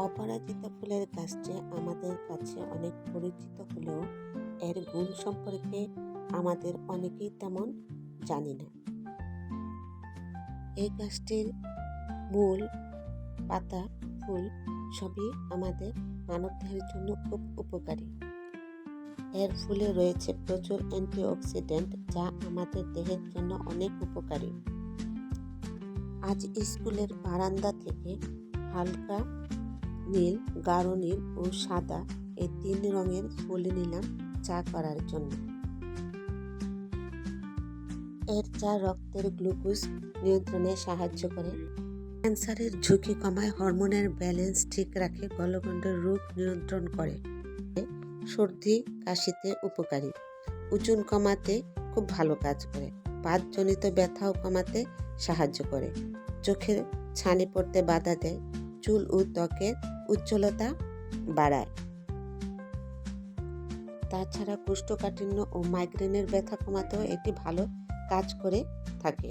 অপরাজিতা ফুলের গাছটি আমাদের কাছে অনেক পরিচিত হলেও এর গুণ সম্পর্কে আমাদের অনেকেই তেমন জানি না। এই গাছটির মূল, পাতা, ফুল সবই আমাদের মানবদেহের জন্য খুব উপকারী। এর ফুলে রয়েছে প্রচুর অ্যান্টিঅক্সিডেন্ট যা আমাদের দেহের জন্য অনেক উপকারী। আজ স্কুলের বারান্দা থেকে হালকা নীল, গাঢ় নীল ও সাদা এই তিন রঙের ফুল নিলাম চা করার জন্য। এর চা রক্তের গ্লুকোজ নিয়ন্ত্রণে সাহায্য করে। ক্যান্সারের ঝুঁকি কমায় হরমোনের ব্যালেন্স ঠিক রাখে গলগণ্ডের রোগ নিয়ন্ত্রণ করে। সর্দি, কাশিতে উপকারী। ওজন কমাতে খুব ভালো কাজ করে। বাতজনিত ব্যথাও কমাতে সাহায্য করে। চোখের ছানি পড়তে বাধা দেয়। চুল ও ত্বকের উজ্জ্বলতা বাড়ায়। তাছাড়া কোষ্ঠকাঠিন্য ও মাইগ্রেনের ব্যথা কমাতেও এটি ভালো কাজ করে থাকে।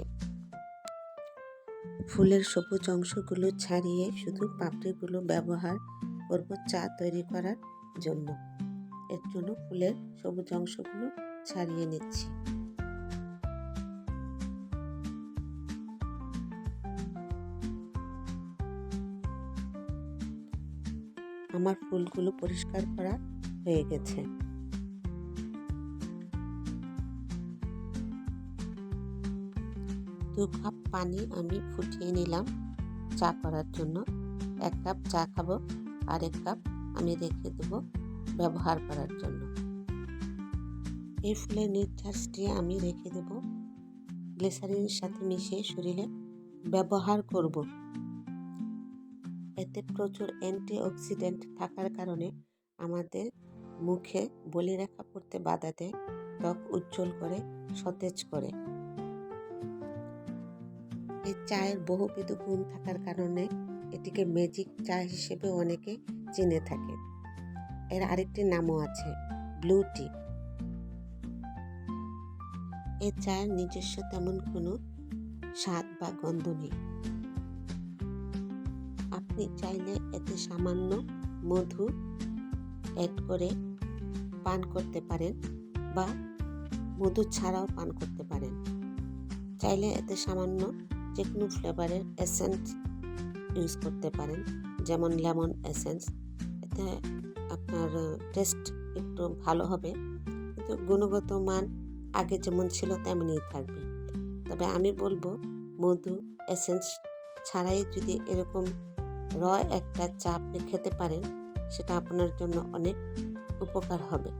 ফুলের সবুজ অংশগুলো ছাড়িয়ে শুধু পাপড়িগুলো ব্যবহার করব চা তৈরি করার জন্য। এর জন্য ফুলের সবুজ অংশগুলো ছাড়িয়ে নিচ্ছি। আমার ফুলগুলো পরিষ্কার করা হয়ে গেছে। দু কাপ পানি আমি ফুটিয়ে নিলাম চা করার জন্য। এক কাপ চা খাব আর এক কাপ আমি রেখে দেবো ব্যবহার করার জন্য। এই ফুলের নির্যাসটি আমি রেখে দেবো। গ্লিসারিনের সাথে মিশিয়ে শরীরে ব্যবহার করব। এতে প্রচুর অ্যান্টিঅক্সিডেন্ট থাকার কারণে আমাদের মুখে বলিরেখা পড়তে বাধা দেয়, ত্বক উজ্জ্বল করে, সতেজ করে। এই চায়ের বহুবিধ গুণ থাকার কারণে এটিকে ম্যাজিক চা হিসেবে অনেকে চিনে থাকে এর আরেকটি নামও আছে, ব্লু টি। এ চায়ের নিজস্ব তেমন কোনো স্বাদ বা গন্ধ নেই। আপনি চাইলে এতে সামান্য মধু অ্যাড করে পান করতে পারেন বা মধু ছাড়াও পান করতে পারেন। চাইলে এতে সামান্য যে কোনো ফ্লেভারের এসেন্স ইউজ করতে পারেন, যেমন লেমন এসেন্স এতে আপনার টেস্ট একটু ভালো হবে, কিন্তু গুণগত মান আগে যেমন ছিল তেমনই থাকবে। তবে আমি বলব মধু এসেন্স ছাড়াই যদি এরকম র একটা চা আপনি খেতে পারেন সেটা আপনার জন্য অনেক উপকার হবে।